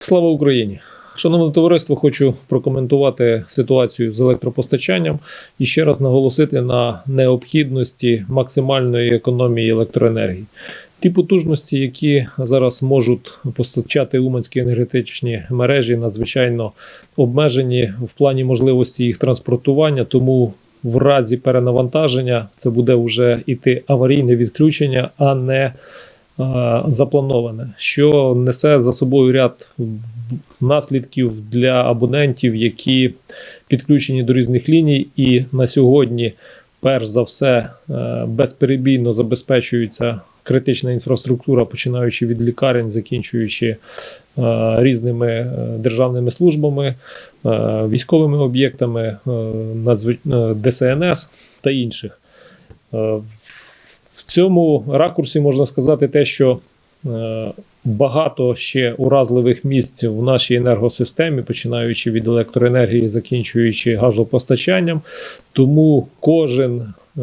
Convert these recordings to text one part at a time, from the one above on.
Слава Україні! Шановне товариство, хочу прокоментувати ситуацію з електропостачанням і ще раз наголосити на необхідності максимальної економії електроенергії. Ті потужності, які зараз можуть постачати уманські енергетичні мережі, надзвичайно обмежені в плані можливості їх транспортування, тому в разі перенавантаження це буде вже іти аварійне відключення, а не заплановане, що несе за собою ряд наслідків для абонентів, які підключені до різних ліній, і на сьогодні, перш за все, е, безперебійно забезпечується критична інфраструктура, починаючи від лікарень, закінчуючи е, різними е, державними службами, е, військовими об'єктами, е, е, ДСНС та інших. Цьому ракурсі можна сказати те, що е, багато ще уразливих місць в нашій енергосистемі, починаючи від електроенергії, закінчуючи газопостачанням. Тому кожен е,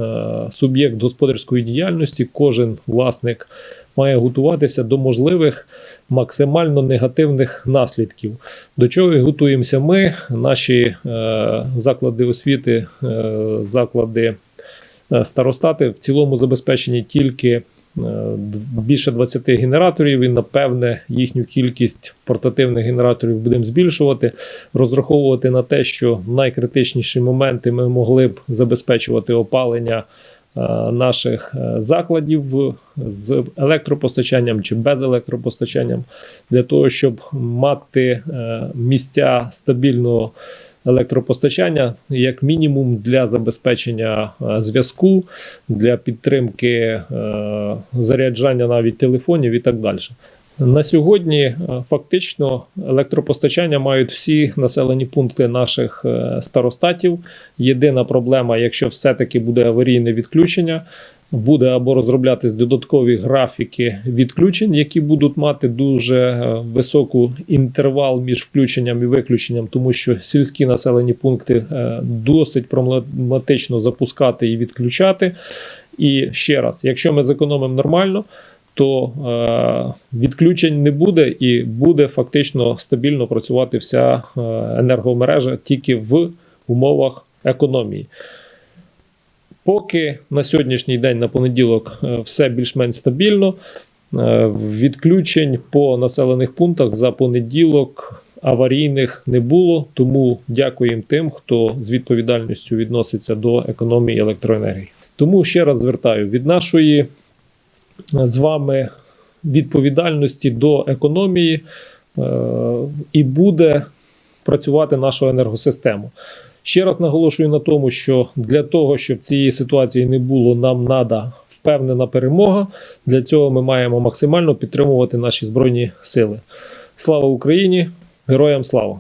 суб'єкт господарської діяльності, кожен власник має готуватися до можливих максимально негативних наслідків. До чого готуємося ми, наші е, заклади освіти, е, заклади старостати в цілому забезпечені тільки е, більше 20 генераторів, і напевне їхню кількість портативних генераторів будемо збільшувати, розраховувати на те, що найкритичніші моменти ми могли б забезпечувати опалення е, наших е, закладів з електропостачанням чи без електропостачанням, для того, щоб мати е, місця стабільного електропостачання, як мінімум для забезпечення е, зв'язку, для підтримки е, заряджання навіть телефонів і так далі. На сьогодні е, фактично електропостачання мають всі населені пункти наших старостатів. Єдина проблема, якщо все-таки буде аварійне відключення, буде або розроблятись додаткові графіки відключень, які будуть мати дуже е, високу інтервал між включенням і виключенням, тому що сільські населені пункти е, досить проблематично запускати і відключати. І ще раз, якщо ми зекономимо нормально, то е, відключень не буде і буде фактично стабільно працювати вся е, енергомережа тільки в умовах економії. Поки на сьогоднішній день, на понеділок, е, все більш-менш стабільно. Е, Відключень по населених пунктах за понеділок аварійних не було. Тому дякуємо тим, хто з відповідальністю відноситься до економії електроенергії. Тому ще раз звертаю від нашої е, з вами відповідальності до економії і буде працювати наша енергосистема. Ще раз наголошую на тому, що для того, щоб цієї ситуації не було, нам треба впевнена перемога. Для цього ми маємо максимально підтримувати наші збройні сили. Слава Україні! Героям слава!